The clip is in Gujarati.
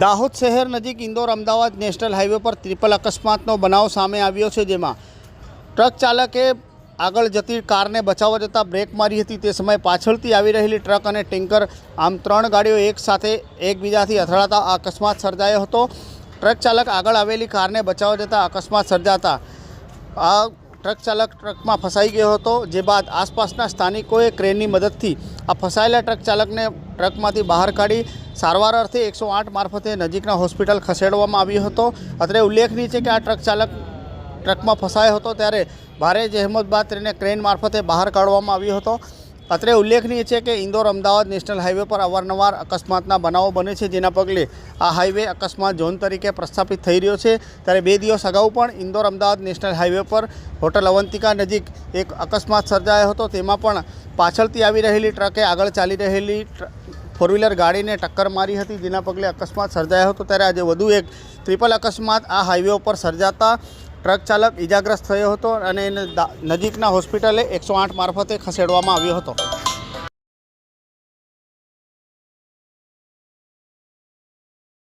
દાહોદ શહેર નજીક ઇન્દોર અમદાવાદ નેશનલ હાઈવે પર ત્રિપલ અકસ્માતનો બનાવ સામે આવ્યો છે, જેમાં ટ્રક ચાલકે આગળ જતી કારને બચાવવા જતાં બ્રેક મારી હતી. તે સમયે પાછળથી આવી રહેલી ટ્રક અને ટેન્કર, આમ ત્રણ ગાડીઓ એક સાથે એકબીજાથી અથડાતા અકસ્માત સર્જાયો હતો. ટ્રક ચાલક આગળ આવેલી કારને બચાવવા જતાં અકસ્માત સર્જાતા આ ટ્રક ચાલક ટ્રકમાં ફસાઈ ગયો હતો. જે બાદ આસપાસના સ્થાનિકોએ ક્રેનની મદદથી આ ફસાયેલા ટ્રક ચાલકને ટ્રકમાંથી બહાર કાઢી સારવાર અર્થે એકસો આઠ મારફતે નજીકના હોસ્પિટલ ખસેડવામાં આવ્યો હતો. અત્રે ઉલ્લેખનીય છે કે આ ટ્રક ચાલક ટ્રકમાં ફસાયો હતો ત્યારે ભારે જહેમત બાદ તેને ક્રેન મારફતે બહાર કાઢવામાં આવ્યો હતો. અત્રે ઉલ્લેખનીય છે કે ઇન્દોર અમદાવાદ નેશનલ હાઈવે પર અવારનવાર અકસ્માતના બનાવો બને છે, જેના પગલે આ હાઈવે અકસ્માત ઝોન તરીકે પ્રસ્થાપિત થઈ રહ્યો છે. ત્યારે બે દિવસ અગાઉ પણ ઇન્દોર અમદાવાદ નેશનલ હાઈવે પર હોટલ અવંતિકા નજીક એક અકસ્માત સર્જાયો હતો. તેમાં પણ પાછળથી આવી રહેલી ટ્રકે આગળ ચાલી રહેલી ફોર વ્હીલર ગાડીને ટક્કર મારી હતી, જેના પગલે અકસ્માત સર્જાયો હતો. ત્યારે આજે વધુ એક ટ્રિપલ અકસ્માત આ હાઈવે ઉપર સર્જાતા ટ્રક ચાલક ઇજાગ્રસ્ત થયો હતો અને એને નજીકના હોસ્પિટલે એકસો આઠ મારફતે ખસેડવામાં આવ્યો હતો.